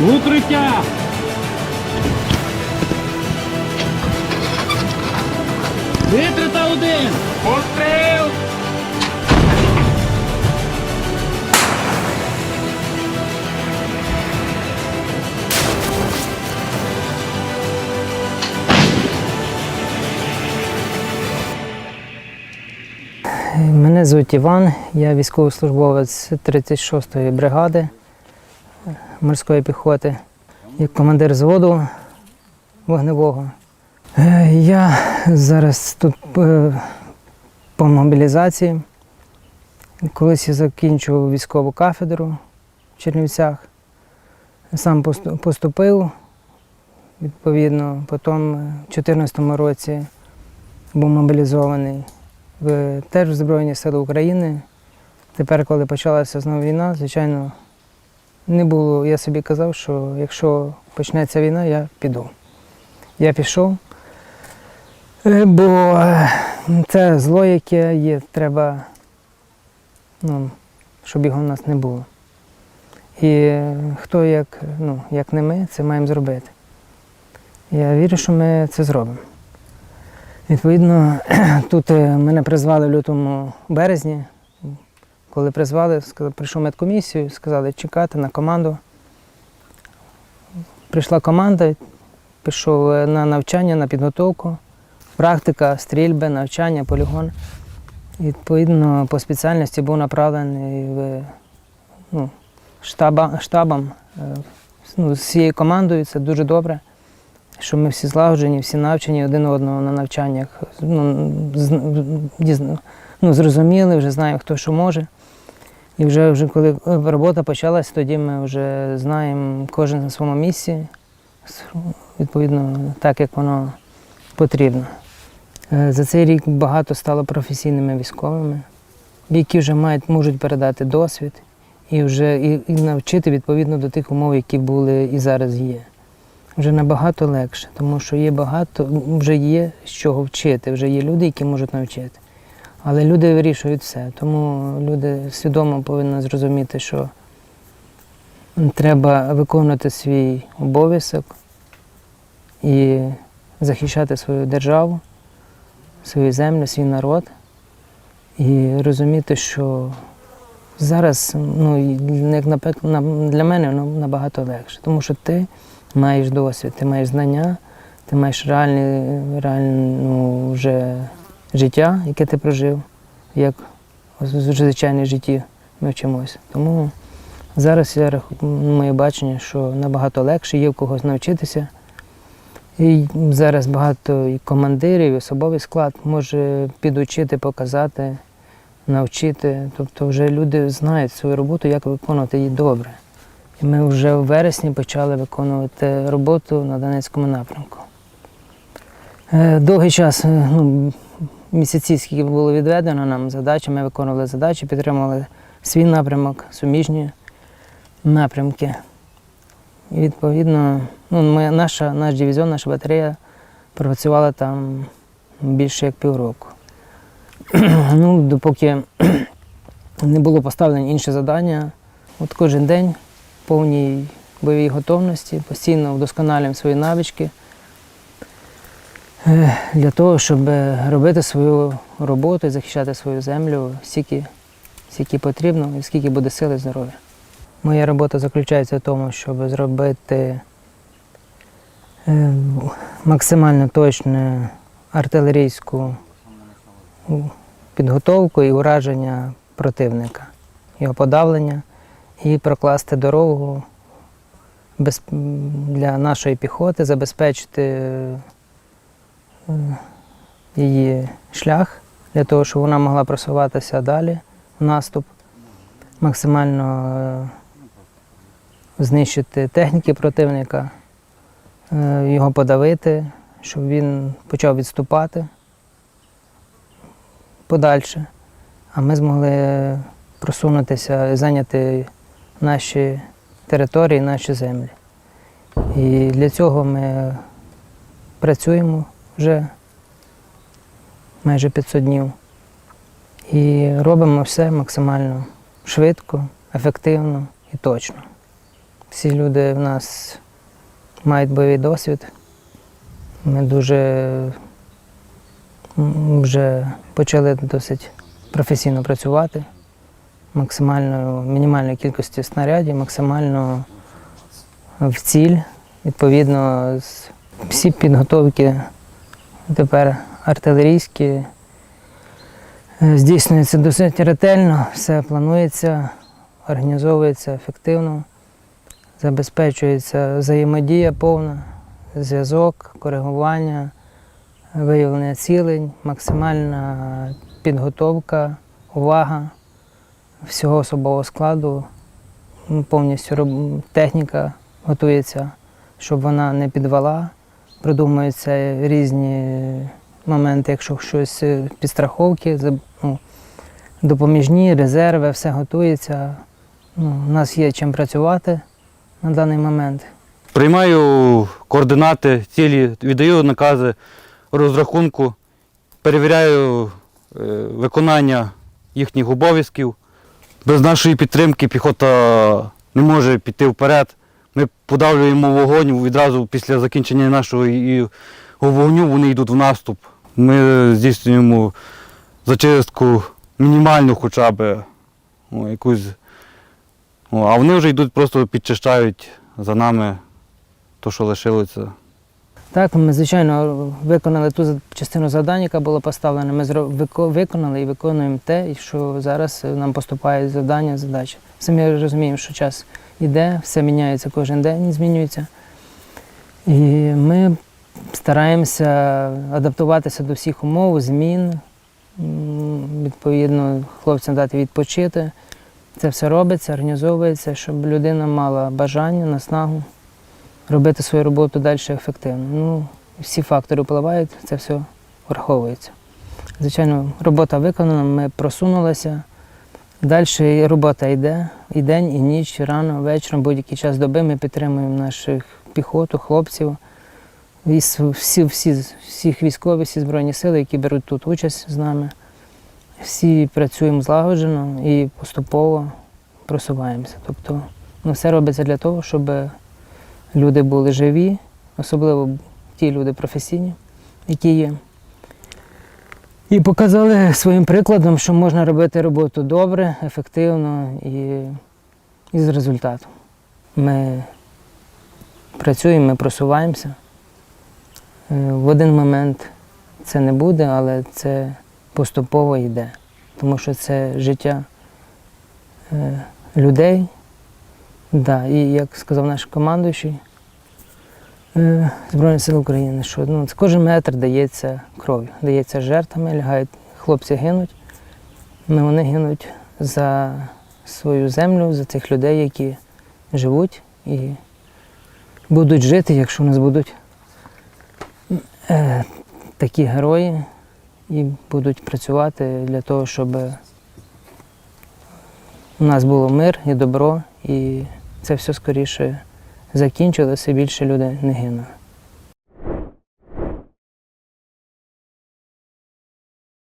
Укриття! Витрата один! Постріл! Мене звуть Іван, я військовослужбовець 36-ї бригади морської піхоти, як командир зводу вогневого. Е, Я зараз тут е, по мобілізації. Колись я закінчував військову кафедру в Чернівцях. Сам поступив, відповідно, потім е, в 2014 році був мобілізований в теж в Збройні Сили України. Тепер, коли почалася знову війна, звичайно, не було. Я собі казав, що якщо почнеться війна, я піду. Я пішов, Е, бо е, це зло, яке є, треба, ну, щоб його в нас не було. І хто як, ну, як не ми, це маємо зробити. Я вірю, що ми це зробимо. Відповідно, тут е, мене призвали в лютому березні. Коли призвали, сказали, прийшов медкомісію, сказали чекати на команду. Прийшла команда, пішов е, на навчання, на підготовку, практика, стрільби, навчання, полігон. Відповідно, по спеціальності був направлений в ну, штаба, штабом е, ну, з цією командою, це дуже добре що ми всі злагоджені, всі навчені один одного на навчаннях. Ну, ну, зрозуміли, вже знаємо, хто що може. І вже, вже коли робота почалась, тоді ми вже знаємо кожен на своєму місці, відповідно, так як воно потрібно. Е, За цей рік багато стало професійними військовими, які вже мають, можуть передати досвід і вже і, і навчити відповідно до тих умов, які були і зараз є вже набагато легше, тому що є багато, вже є з чого вчити, вже є люди, які можуть навчити. Але люди вирішують все. Тому люди свідомо повинні зрозуміти, що треба виконувати свій обов'язок і захищати свою державу, свою землю, свій народ. І розуміти, що зараз ну, як для мене ну, набагато легше, тому що ти маєш досвід, ти маєш знання, ти маєш реальне, реальне ну, вже життя, яке ти прожив, як в звичайній житті ми вчимося. Тому зараз я моє бачення, що набагато легше, є в когось навчитися. І зараз багато і командирів, і особовий склад може підучити, показати, навчити. Тобто вже люди знають свою роботу, як виконувати її добре. І ми вже в вересні почали виконувати роботу на Донецькому напрямку. Е, Довгий час, ну, місяці, скільки було відведено нам задачі, ми виконували задачі, підтримували свій напрямок, суміжні напрямки. І відповідно, ну, моя, наша, наш дивізіон, наша батарея працювала там більше як півроку. ну, допоки не було поставлені інші завдання, от кожен день в повній бойовій готовності, постійно вдосконалюємо свої навички для того, щоб робити свою роботу і захищати свою землю стільки, скільки потрібно і скільки буде сили і здоров'я. Моя робота заключається в тому, щоб зробити е, максимально точну артилерійську підготовку і ураження противника, його подавлення і прокласти дорогу для нашої піхоти, забезпечити е, її шлях для того, щоб вона могла просуватися далі в наступ, максимально е, знищити техніки противника, е, його подавити, щоб він почав відступати подальше, а ми змогли просунутися і зайняти наші території, наші землі. І для цього ми працюємо вже майже 500 днів і робимо все максимально швидко, ефективно і точно. Всі люди в нас мають бойовий досвід. Ми дуже вже почали досить професійно працювати, максимально мінімальної кількості снарядів, максимально в ціль. Відповідно, з- всі підготовки тепер артилерійські е, здійснюються досить ретельно, все планується, організовується ефективно, забезпечується взаємодія повна, зв'язок, коригування, виявлення цілень, максимальна підготовка, увага всього особового складу, повністю техніка готується, щоб вона не підвела. Продумуються різні моменти, якщо щось е, підстраховки, ну, допоміжні, резерви, все готується. Ну, у нас є чим працювати на даний момент. Приймаю координати, цілі, віддаю накази розрахунку, перевіряю е, виконання їхніх обов'язків. Без нашої підтримки піхота не може піти вперед. Ми подавлюємо вогонь відразу після закінчення нашого вогню вони йдуть в наступ. Ми здійснюємо зачистку мінімальну хоча б о, якусь. О, а вони вже йдуть, просто підчищають за нами то, що лишилося. Так, ми, звичайно, виконали ту частину завдань, яка була поставлена. Ми виконали і виконуємо те, що зараз нам поступають завдання, задачі. Самі розуміємо, що час йде, все міняється кожен день, змінюється. І ми стараємося адаптуватися до всіх умов, змін. Відповідно, хлопцям дати відпочити. Це все робиться, організовується, щоб людина мала бажання, наснагу робити свою роботу далі ефективно. Ну, всі фактори впливають, це все враховується. Звичайно, робота виконана, ми просунулися. Далі робота йде, і день, і ніч, і рано, вечором, будь-який час доби ми підтримуємо наших піхоту, хлопців, всі, всі, всіх військових, всі збройні сили, які беруть тут участь з нами. Всі працюємо злагоджено і поступово просуваємося. Тобто ну, все робиться для того, щоб люди були живі, особливо ті люди професійні, які є. І показали своїм прикладом, що можна робити роботу добре, ефективно і, і з результатом. Ми працюємо, ми просуваємося. Е, В один момент це не буде, але це поступово йде. Тому що це життя е, людей, Да, і як сказав наш командуючий е, Збройних сил України, що ну, кожен метр дається кров'ю, дається жертвами, лягають, хлопці гинуть, але вони гинуть за свою землю, за цих людей, які живуть і будуть жити, якщо у нас будуть е, такі герої і будуть працювати для того, щоб у нас було мир і добро, і це все скоріше закінчилося, більше людей не гинуло.